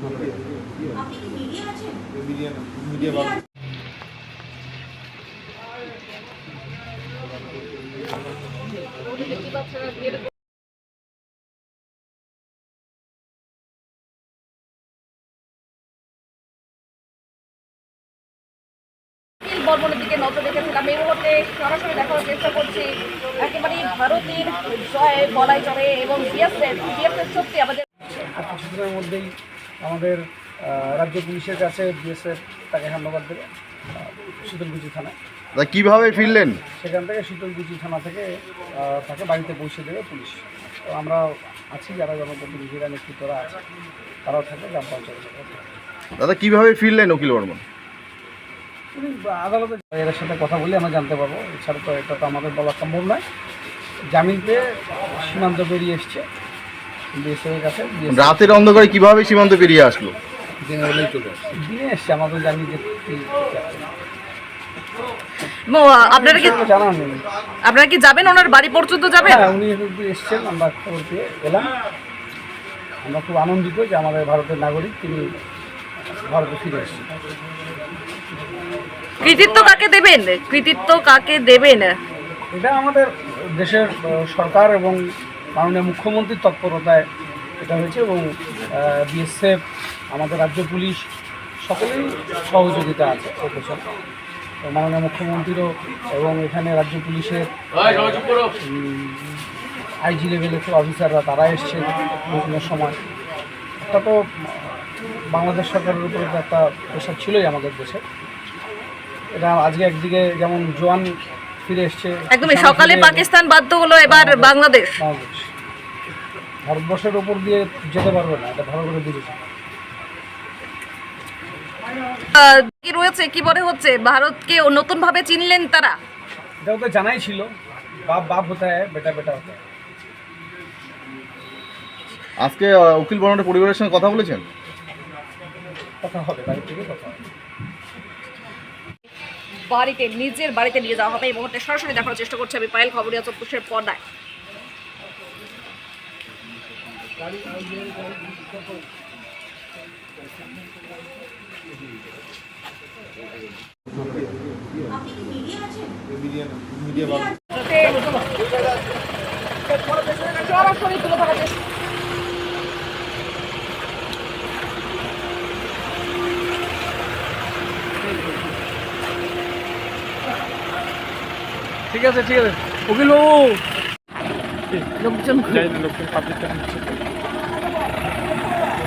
বর্মনের দিকে নজর রেখেছিলাম। এই মুহূর্তে সরাসরি দেখার চেষ্টা করছি একেবারে ভারতের জয় বলাই চলে এবং বিএসএফ বিএসএফ সত্যি আমাদের মধ্যেই আমাদের রাজ্য পুলিশের কাছে বিএসএফ তাকে হ্যান্ডওভার দেবে শীতলকুচি থানায়। কীভাবে ফিরলেন? সেখান থেকে শীতলকুচি থানা থেকে তাকে বাড়িতে পৌঁছে দেবে পুলিশ। তো আমরা আছি যারা জনপ্রতিনিধিরা নেতৃত্বরা আছে তারাও থাকে গ্রাম পঞ্চায়েতের মধ্যে। দাদা কীভাবে ফিরলেন অখিল বর্মন? উনি আদালতে এদের সাথে কথা বলে আমরা জানতে পারব। এছাড়া তো এটা তো আমাদের বলা সম্ভব নয়। জামিন পেয়ে সীমান্ত বেরিয়ে এসছে। বিএসএফের কাছে BSF রাতের অন্ধকারে কীভাবে সীমান্ত পেরিয়ে আসলো? দিনে এসছে আমাদের জানি যে ম- আপনারা কি জানা নেই আপনারা কি যাবেন? ওনার বাড়ি পর্যন্ত যাবেন? হ্যাঁ উনি একটু এসছেন আমরা খবর পেয়ে এলাম। আমরা খুব আনন্দিত যে আমাদের ভারতের নাগরিক তিনি ভারতে ফিরে এসেছেন। কৃতিত্ব কাকে দেবেন? কৃতিত্ব কাকে দেবেন? এটা আমাদের দেশের আহ, সরকার এবং মাননীয় মুখ্যমন্ত্রীর তৎপরতায় এটা হয়েছে এবং বিএসএফ আমাদের রাজ্য পুলিশ সকলেই সহযোগিতা আছে মাননীয় মুখ্যমন্ত্রীরও এবং এখানে রাজ্য পুলিশের আইজি লেভেলের অফিসাররা তারা এসছে বিভিন্ন সময়। একটা তো বাংলাদেশ সরকারের উপরে তো একটা প্রেশার ছিলই আমাদের দেশে। এটা আজকে একদিকে যেমন জোয়ান ফিরে এসছে একদমই সকালে পাকিস্তান বাধ্য হলো এবার বাংলাদেশ। বাংলাদেশ। ভারতবর্ষের উপর দিয়ে যেতে পারবে না এটা ভালো করে বুঝেছে। কি রয়েছে কি মনে হচ্ছে? ভারতকে নতুন ভাবে চিনলেন তারা? এটাও তো জানাই ছিল বাপ বাপ হতে হয় বেটা বেটা হতে আজকে আহ, অখিল পরিবারের সঙ্গে কথা বলেছেন? কথা হবে বাড়ি থেকে কথা হবে। বাড়িতে নিজের বাড়িতে নিয়ে যাওয়া হবে এই মুহূর্তে। সরাসরি দেখার চেষ্টা করছে আমি পায়েল খবরিয়া চব্বিশের পর্দায়। তুলে ধরার চেষ্টা ঠিক আছে ঠিক আছে উকিল বাবু লোকজন